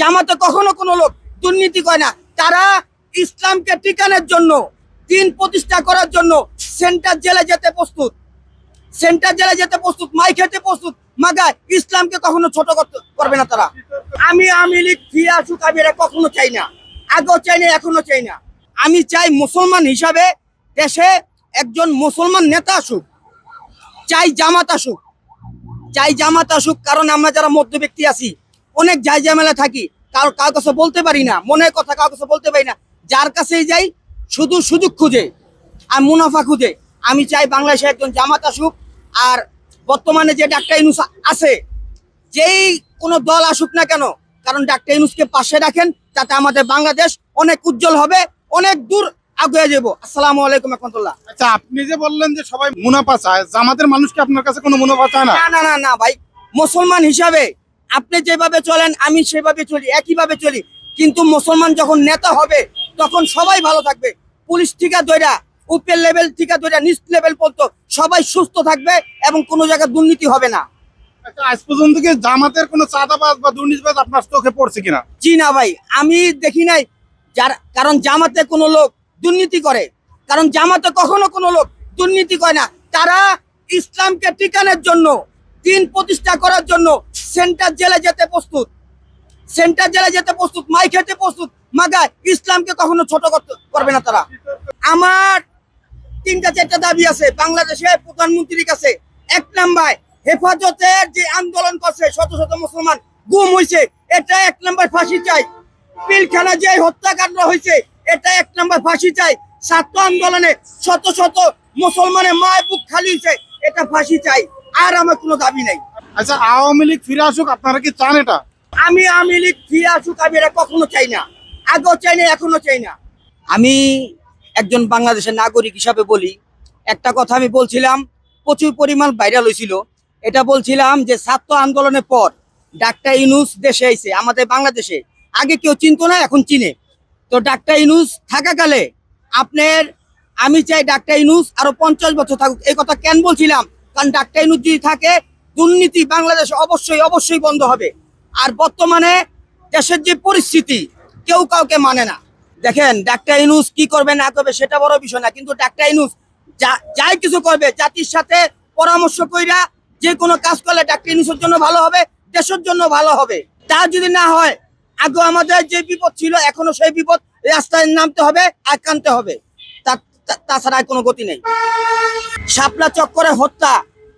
জামাতে কখনো কোনো লোক দুর্নীতি করে না। তারা ইসলামকে টিকানোর জন্য, দিন প্রতিষ্ঠা করার জন্য সেন্টার জেলে যেতে প্রস্তুত। সেন্টার জেলে যেতে প্রস্তুত মাই খেতে প্রস্তুত, মাগা ইসলামকে কখনো ছোট করবে না তারা। আমি আমি ফিরে আসুক আমি কখনো চাই না। আগেও চাই না, এখনও চাই না। আমি চাই মুসলমান হিসাবে দেশে একজন মুসলমান নেতা আসুক। চাই জামাত আসুক। চাই জামাত আসুক, কারণ আমরা যারা মধ্য ব্যক্তি আছি অনেক যাই ঝামেলা থাকি কার কার কাছে বলতে পারি না মনের কথা কার কাছে বলতে পারি না। যার কাছেই যাই শুধু সুযোগ খুঁজে আর মুনাফা খুঁজে। আমি চাই বাংলাদেশে একজন জামাত আসুক আর বর্তমানে যে ডাক্তার ইনুস আছে যেই কোনো দল আসুক না কেন কারণ ডাক্তার ইনুসকে পাশে রাখেন যাতে আমাদের বাংলাদেশ অনেক উজ্জ্বল হবে অনেক দূর আগুয়ে যাব। আসসালামু আলাইকুম রহমতুল্লাহ। আচ্ছা আপনি যে বললেন যে সবাই মুনাফা চায় জামাতের মানুষকে আপনার কাছে কোনো মুনাফা চায় না? না না না না ভাই। মুসলমান হিসাবে আপনি যেভাবে চলেন আমি সেভাবে চলি একইভাবে চলি। কিন্তু মুসলমান যখন নেতা হবে তখন সবাই ভালো থাকবে। পুলিশ ঠিকা দইরা উপরের লেভেল থেকে দইরা নিচ লেভেল পর্যন্ত সবাই সুস্থ থাকবে এবং কোনো জায়গায় দুর্নীতি হবে না। আচ্ছা আজ পর্যন্ত কি জামাতের কোনো চাঁদাবাজ বা দুর্নীতিবাজ আপনার চোখে পড়ছে কিনা? জি না ভাই আমি দেখি নাই। যার কারণ জামাতে কোনো লোক দুর্নীতি করে। কারণ জামাতে কখনো কোনো লোক দুর্নীতি করে না। তারা ইসলামকে টিকানোর জন্য দিন প্রতিষ্ঠা করার জন্য সেন্টার জেলে যেতে প্রস্তুত। সেন্টার জেলে যেতে প্রস্তুত মাই খেতে প্রস্তুত। মাগা ইসলামকে কখনো ছোট করতে করবে না তারা। আমার তিনটা চারটা দাবি আছে বাংলাদেশের প্রধানমন্ত্রীর কাছে। এক নাম্বার, হেফাজতের যে আন্দোলন করছে, শত শত মুসলমান গুম হয়েছে এটা এক নাম্বার ফাঁসি চাই। পিলখানা যে হত্যাকাণ্ড হয়েছে এটা এক নাম্বার ফাঁসি চাই। ছাত্র আন্দোলনে শত শত মুসলমানের মায়ের বুক খালি হয়েছে এটা ফাঁসি চাই। আর আমার কোনো দাবি নেই। আচ্ছা আওয়ামী লীগ ফিরে আসুক আপনারা কি চান এটা? আমি আমি লীগ ফিরে আসুক আমি এটা কখনো চাই না। আগেও চাই না এখনও চাই না। আমি একজন বাংলাদেশের নাগরিক হিসাবে বলি একটা কথা আমি বলছিলাম প্রচুর পরিমাণ ভাইরাল হয়েছিল। এটা বলছিলাম যে ছাত্র আন্দোলনের পর ডাক্তার ইনুস দেশে আইছে আমাদের বাংলাদেশে। আগে কেউ চিনতো না এখন চিনে। তো ডাক্তার ইনুস থাকাকালে আপনার আমি চাই ডাক্তার ইনুস আরও পঞ্চাশ বছর থাকুক। এই কথা কেন বলছিলাম? কারণ ডাক্তার ইনুস যদি থাকে, দুর্নীতি বাংলাদেশে অবশ্যই অবশ্যই বন্ধ হবে। আর বর্তমানে দেশের যে পরিস্থিতি, কেউ কাউকে মানে না। দেখেন, ডাক্তার ইনুস কি করবে না করবে সেটা বড় বিষয় না। কিন্তু ডাক্তার ইনুস যাই কিছু করবে, জাতির সাথে পরামর্শ কইরা যে কোনো কাজ করলে ডাক্তার ইনুসের জন্য ভালো হবে, দেশের জন্য ভালো হবে। তা যদি না হয়, আগে আমাদের যে বিপদ ছিল, এখনও সেই বিপদ রাস্তায় নামতে হবে আর কানতে হবে। তাছাড়া কোনো গতি নেই। শাপলা চক্করে হত্যা।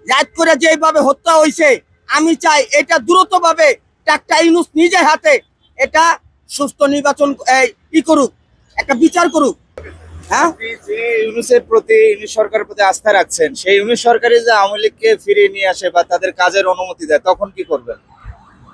রাত করে যেভাবে হত্যা হয়েছে আমি চাই এটা দ্রুতভাবে ডাক্তার ইউনুস নিজের হাতে এটা সুস্থ নির্বাচন ই করুক একটা বিচার করুক। হ্যাঁ? ইউনুসের প্রতি ইউনুস সরকারের প্রতি আস্থা রাখছেন সেই ইউনুস সরকারই যে আওয়ামী লীগকে ফিরিয়ে নিয়ে আসে বা তাদের কাজের অনুমতি দেয় তখন কি করবেন?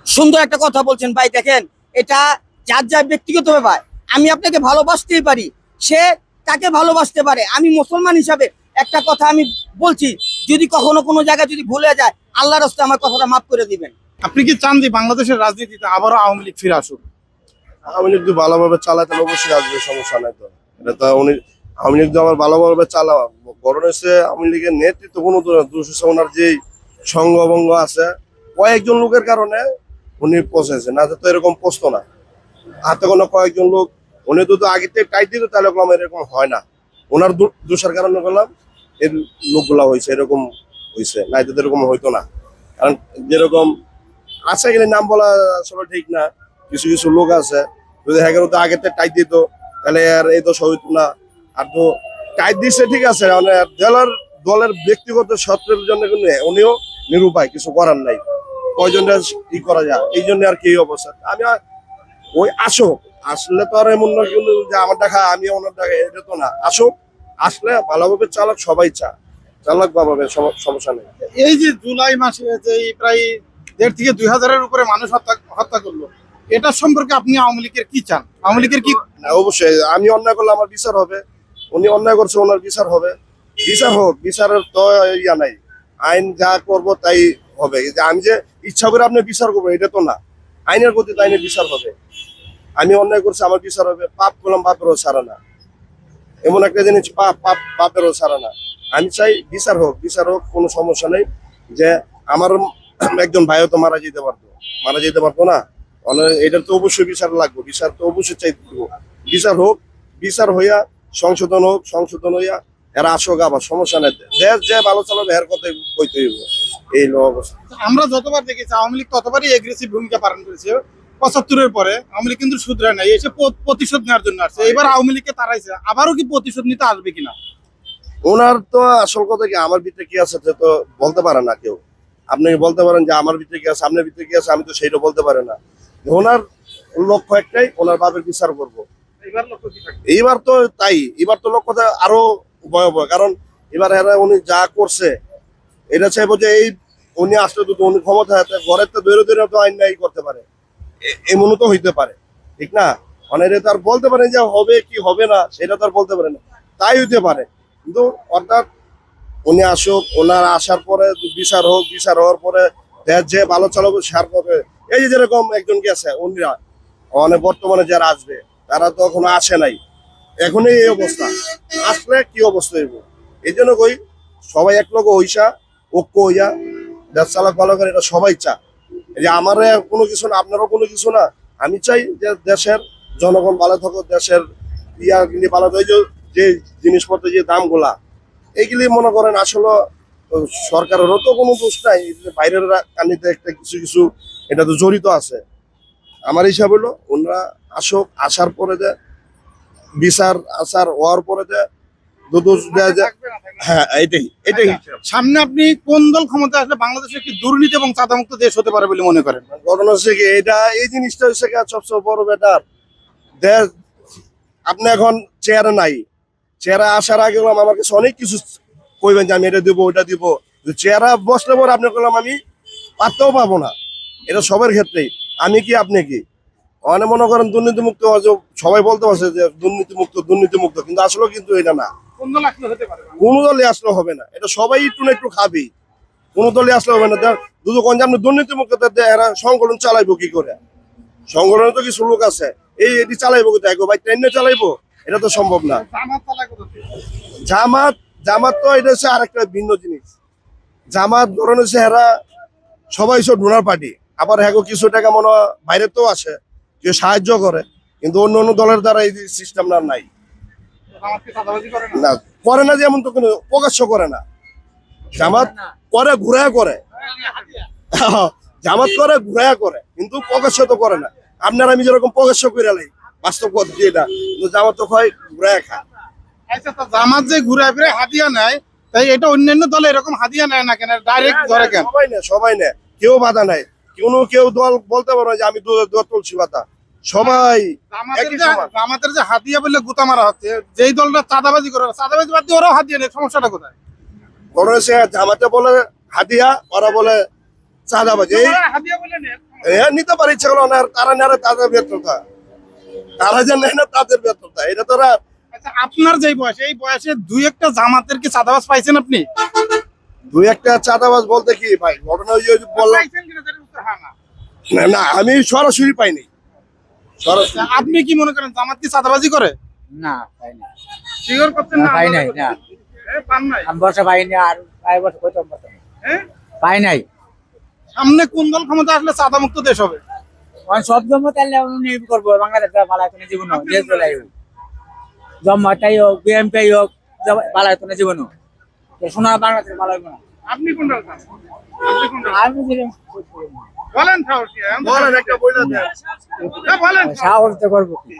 সুন্দর একটা কথা বলছেন ভাই দেখেন এটা যার যার ব্যক্তিগত ব্যাপার। আমি আপনাকে ভালোবাসতেই পারি সে তাকে ভালোবাসতে পারে। আমি মুসলমান হিসাবে একটা কথা আমি বলছি যদি কখনো কোনো জায়গায় যদি ভুলে যায় আল্লাহ রাস্তে আমার কথাটা মাফ করে দিবেন। আপনি কি চান যে বাংলাদেশের রাজনীতিতে আবারও আওয়ামী লীগ ফিরে আসুক? আওয়ামী লীগ যদি ভালোভাবে চালায় তাহলে অবশ্যই আসবে সমস্যা নাই তো। এটা তো উনি আওয়ামী লীগ যদি আমার ভালোভাবে চালা গরম হচ্ছে আওয়ামী লীগের নেতৃত্ব কোনো হচ্ছে ওনার যে সঙ্গভঙ্গ আছে কয়েকজন লোকের কারণে উনি পৌঁছেছে। না তো এরকম পৌঁছতো না। হাতে কোনো কয়েকজন লোক উনি যদি আগে থেকে টাইট দিত তাহলে এরকম হয় না। ওনার দো- দোষের কারণে বললাম এই লোকগুলা হয়েছে এরকম হয়েছে নাই তো এরকম হইতো না। কারণ যেরকম আছে গেলে নাম বলা আসলে ঠিক না। কিছু কিছু লোক আছে, যদি হ্যাঁ তো আগে টাইট দিত, তাহলে আর এই দোষ হইতো না। আর তো টাইট দিচ্ছে ঠিক আছে মানে দলের দলের ব্যক্তিগত সত্ত্বের জন্য কিন্তু উনিও নিরুপায়, কিছু করার নাই। কয়জনের ই করা যায়, এই জন্য আর কি অবস্থা। আমি ওই আসুক, আসলে তো আর এমন না কিন্তু যে আমার দেখা, আমি ওনার দেখা, এটা তো না। আসুক আসলে ভালোভাবে চালাক সবাই চা চালাক ভাবে সমস্যা নেই। এই যে জুলাই মাসে যে প্রায় দেড় থেকে দুই হাজারের উপরে মানুষ হত্যা হত্যা করল এটা সম্পর্কে আপনি আওয়ামী লীগের কি চান? আওয়ামী লীগের কি না অবশ্যই আমি অন্যায় করলে আমার বিচার হবে। উনি অন্যায় করছে ওনার বিচার হবে। বিচার হোক বিচারের তো ইয়া নাই। আইন যা করব তাই হবে। যে আমি যে ইচ্ছা করে আপনি বিচার করব এটা তো না। আইনের গতি আইনের বিচার হবে। আমি অন্যায় করছি আমার বিচার হবে। পাপ করলাম পাপেরও ছাড়া না। এমন একটা জিনিস পাপ পাপ পাপেরও ছাড়া না। আমি চাই বিচার হোক বিচার হোক, কোনো সমস্যা নেই যে আমার একজন ভাইও তো মারা যেতে পারতো। মারা যেতে পারতো না। মানে এটার তো অবশ্যই বিচার লাগবে, বিচার তো অবশ্যই দিব। বিচার হোক, বিচার হইয়া, সংশোধন হোক, সংশোধন হইয়া, এরা আসুক আবার, সমস্যা নেই। দেশ যে ভালো চালাবে, এর কথাই কইতে হইব। এই অবস্থা। আমরা যতবার দেখেছি, আওয়ামী লীগ ততবারই এগ্রেসিভ ভূমিকা পালন করেছে। পঁচাত্তরের পরে আওয়ামী লীগ কিন্তু শুধরায় নাই এসে প্রতিশোধ নেওয়ার জন্য আসছে। এবার আওয়ামী লীগকে তারাইছে আবারও কি প্রতিশোধ নিতে আসবে কিনা? ওনার তো আসল কথা কি আমার ভিতরে কি আছে তো বলতে পারে না কেউ। আপনি বলতে পারেন যে আমার ভিতরে কি আছে আপনার ভিতরে কি আছে আমি তো সেইটা বলতে পারে না। ওনার লক্ষ্য একটাই ওনার বাপের বিচার করব। লক্ষ্য এইবার তো তাই এবার তো লক্ষ্যটা আরও ভয়াবহ কারণ এবার এরা উনি যা করছে এটা চাইব যে এই উনি আসলে তো উনি ক্ষমতা হাতে ঘরের তো দৈরে দৈরে তো আইন নাই করতে পারে। এমনও তো হইতে পারে, ঠিক না? এটা তো আর বলতে পারেন যে হবে কি হবে না, সেটা তো আর বলতে পারে না। তাই হইতে পারে। কিন্তু অর্থাৎ উনি আসুক, ওনার আসার পরে বিচার হোক, বিচার হওয়ার পরে দেশ যে ভালো চালাবো, সার করবে এই যে যেরকম একজন গেছে, উনিরা মানে বর্তমানে যারা আসবে, তারা তো এখনও আসে নাই। এখনই এই অবস্থা। আসলে কি অবস্থা হইব? এই জন্য কই, সবাই এক লোক হইসা, ঐক্য হইয়া, দেশ চালাক ভালো করে এটা সবাই চা যে আমার কোনো কিছু না, আপনারও কোনো কিছু না। আমি চাই যে দেশের জনগণ ভালো থাকুক, দেশের ইয়া গিলি ভালো থাকে যে- জিনিসপত্রের যে দামগুলা, এইগুলি মনে করেন আসলে সরকারেরও তো কোনো দোষ নাই। বাইরের কানিতে একটা কিছু কিছু, এটা তো জড়িত আছে। আমার হিসাব হলো, ওনারা আসুক, আসার পরে যে, বিচার আসার হওয়ার পরে যে হ্যাঁ এটাই এটাই। সামনে আপনি কোন দল ক্ষমতা আসলে বাংলাদেশ একটি দুর্নীতি এবং চাঁদামুক্ত দেশ হতে পারে বলে মনে করেন? ঘটনা হচ্ছে কি এটা এই জিনিসটা হচ্ছে সবচেয়ে বড় বেটার দেশ আপনি এখন চেয়ারে নাই। চেয়ারে আসার আগে বললাম আমার কাছে অনেক কিছু কইবেন যে আমি এটা দিব ওইটা দিব। চেয়ারা বসলে পরে আপনি করলাম আমি পারতেও পাবো না। এটা সবার ক্ষেত্রেই। আমি কি আপনি কি? অনেক মনে করেন দুর্নীতিমুক্ত সবাই বলতে পারছে যে দুর্নীতিমুক্ত দুর্নীতিমুক্ত। কিন্তু আসলে কিন্তু এটা না। কোন দল আসলে হবে না। এটা সবাই একটু না একটু খাবেই কোনো দলে আসলে হবে না। দেখ, দুটো গঞ্জাম দুর্নীতি মুক্ত এরা সংগঠন চালাইবো কি করে? সংগঠনে তো কিছু লোক আছে। এই এটি চালাইবো কোথায়? ভাই ট্রেনে চালাইবো? এটা তো সম্ভব না। জামাত? জামাত তো এটা হচ্ছে আরেকটা ভিন্ন জিনিস। জামাত ধরুন হচ্ছে এরা সবাই সব ডোনার পার্টি। আবার হ্যাঁ কিছু টাকা মনে হয় বাইরে তো আসে কেউ সাহায্য করে। কিন্তু অন্য অন্য দলের দ্বারা এই সিস্টেম না নাই জামাত কি চাঁদাবাজি করে না না করে না যেমন তো কোনো প্রকাশ্য করে না। জামাত করে ঘুরায় করে। জামাত করে ঘুরায় করে কিন্তু প্রকাশ্য তো করে না। আপনার আমি যেরকম প্রকাশ্য করে লাই বাস্তব কথা এটা কিন্তু জামাত তো হয় ঘুরায় খায়। আচ্ছা তো জামাত যে ঘুরে ফিরে হাতিয়া নেয় তাই এটা অন্যান্য দল এরকম হাতিয়া নেয় না কেন? ডাইরেক্ট ধরে কেন? সবাই নেয় সবাই নেয়। কেউ বাধা নাই। কোনো কেউ দল বলতে পারো না যে আমি দু- তুলছি বাধা। সবাই একই যে যে হাতিয়া বলে গুতা মারা হচ্ছে যেই দলটা চাঁদাবাজি করে চাঁদাবাজি বাদ দিয়ে ওরাও হাতিয়া নেই সমস্যাটা কোথায়? জামাতে বলে হাতিয়া ওরা বলে চাঁদাবাজি। নিতে পারে ইচ্ছে করল তারা নেয় তাদের ব্যর্থতা। তারা যে নেয় না তাদের ব্যর্থতা। এটা তো আচ্ছা আপনার যেই বয়স এই বয়সে দুই একটা জামাতের কি চাঁদাবাজ পাইছেন আপনি? দুই একটা চাঁদাবাজ বলতে কি ভাই? ঘটনা বললাম না। না আমি সরাসরি পাইনি। আপনি কি মনে করেন জামাত কি চাঁদাবাজি করে? না পাই নাই। শিওর করতেন না, না পাই নাই, না। এ, পান নাই? আমি বসে পাইনি আর পাই বছর কইতাম বছর হ্যাঁ? পাই নাই। সামনে কোন দল ক্ষমতা আসলে চাঁদা মুক্ত দেশ হবে? আমি সব জন্ম তাহলে উনি করব বাংলাদেশ ভালো কোনো জীবন দেশ বেলাই হোক জন্মটাই হোক বিএমপি হোক ভালো কোনো জীবন হোক। বাংলাদেশ না। আপনি কোন দল আপনি কোন দল? আমি বলেন সাহস কি? বলেন একটা বইলা দেন। বলেন। সাহস তো করব। কি